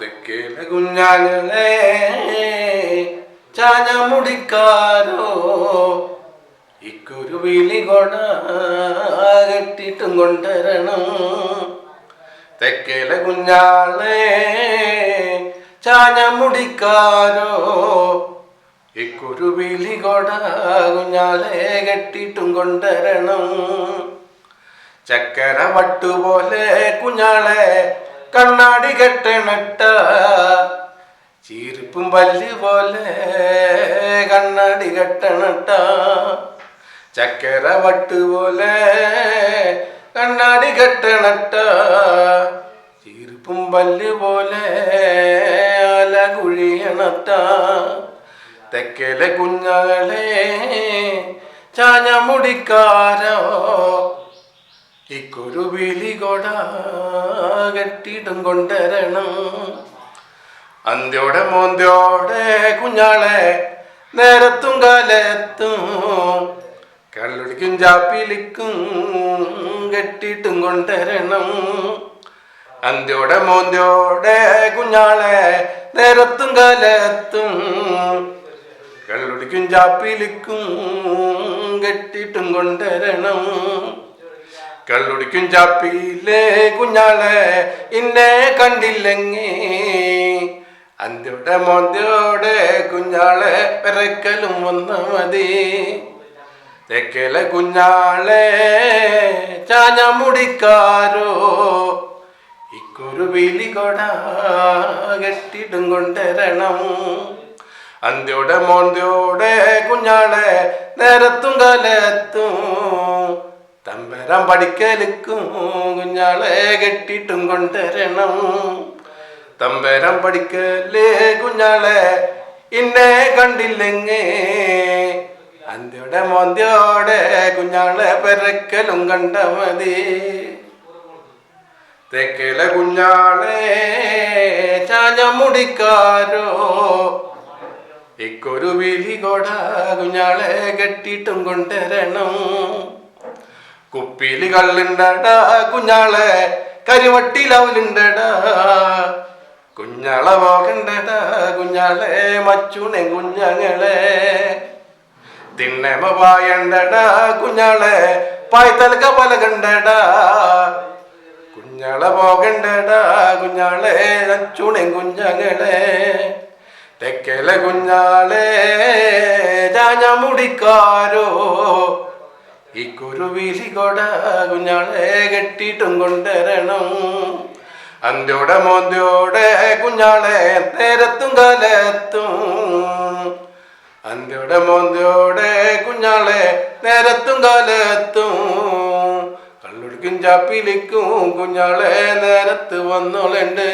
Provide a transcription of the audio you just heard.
തെക്കേലെ കുഞ്ഞാങ്ങളെ ചാഞ്ഞ മുടിക്കാരോ? ഇക്കൊരു വിളി കൊട കെട്ടിട്ടും കൊണ്ടുവരണം തെക്കേലെ കുഞ്ഞാളെ ചാഞ്ഞ മുടിക്കാരോ? ഇക്കൊരു വിളി കൊട കുഞ്ഞാളെ കെട്ടിട്ടും കൊണ്ടുവരണം ചക്കര വട്ടുപോലെ കുഞ്ഞാളെ കണ്ണാടി കെട്ടണട്ട ചീരിപ്പും പല്ല് പോലെ കണ്ണാടി കെട്ടണട്ട ചക്കര വട്ടുപോലെ കണ്ണാടി കെട്ടണട്ട ചീരിപ്പും പല്ല് പോലെ അല കുഴിയണട്ട തെക്കലെ കുഞ്ഞകളെ ചാഞ്ഞ മുടിക്കാരോ ഇക്കൊരു വിളി കൊട കെട്ടിടും കൊണ്ടുവരണം അന്ത്യോടെ മോന്ത്യോടെ കുഞ്ഞാളെ നേരത്തും കാലത്തും കള്ളുടിക്കും ചാപ്പിലിക്കും കെട്ടിട്ടും കൊണ്ടുവരണം അന്ത്യോടെ മോന്ത്യോടെ കുഞ്ഞാളെ നേരത്തും കാലത്തും കള്ളുടിക്കും ചാപ്പിലിക്കും കെട്ടിട്ടും കൊണ്ടുവരണം കള്ളുടിക്കും ചാപ്പിയില്ലേ കുഞ്ഞാളെ ഇന്നെ കണ്ടില്ലെങ്ങി? അന്തിയുടെ മോന്തിയോടെ കുഞ്ഞാളെ പിറക്കലും വന്ന മതി. തെക്കലെ കുഞ്ഞാളെ ചാഞ്ഞ മുടിക്കാരോ? ഇക്കൊരു വിളി കൊട കെട്ടിടും കൊണ്ടുവരണം അന്തിയുടെ മോന്തിയോടെ കുഞ്ഞാളെ നേരത്തും കാലത്തും. തമ്പരം പഠിക്കലിക്കും കുഞ്ഞാളെ കെട്ടിട്ടും കൊണ്ടുവരണം തമ്പരം പഠിക്കലേ കുഞ്ഞാളെ ഇന്നെ കണ്ടില്ലെങ്ങേ? അന്തിയുടെ മോന്തിയോടെ കുഞ്ഞാളെ പെരക്കലും കണ്ട മതി. തെക്കലെ കുഞ്ഞാളെ ചാഞ്ഞ മുടിക്കാരോ? ഇക്കൊരു വിളി കൊട കുഞ്ഞാളെ കെട്ടിട്ടും കൊണ്ടുവരണം കുപ്പിയിൽ കള്ളുണ്ടടാ കുഞ്ഞാളെ. കരിവട്ടിലവലുണ്ടടാ. കുഞ്ഞാളെ പോകണ്ടടാ കുഞ്ഞാളെ. മച്ചുണെ കുഞ്ഞങ്ങളെ. തിണ്ണമ പായണ്ടടാ കുഞ്ഞാളെ. പായ്ത്തലക്ക പല കണ്ടടാ കുഞ്ഞാളെ. പോകണ്ടടാ കുഞ്ഞാളെ നച്ചുണെ കുഞ്ഞങ്ങളെ. തെക്കല കുഞ്ഞാളെ. ഞാൻ മുടിക്കാരോ. ഇക്കൊരു കുരുവീലി കൊട കുഞ്ഞാളെ കെട്ടിയിട്ടും കൊണ്ടുവരണം അന്ത്യോടെ മോന്ത്യോടെ കുഞ്ഞാളെ നേരത്തും കാലത്തും. അന്ത്യോടെ മോന്ത്യോടെ കുഞ്ഞാളെ നേരത്തും കാലത്തും. കള്ളുടിക്കും ചാപ്പിലിക്കും കുഞ്ഞാളെ നേരത്ത് വന്നോളുണ്ട്.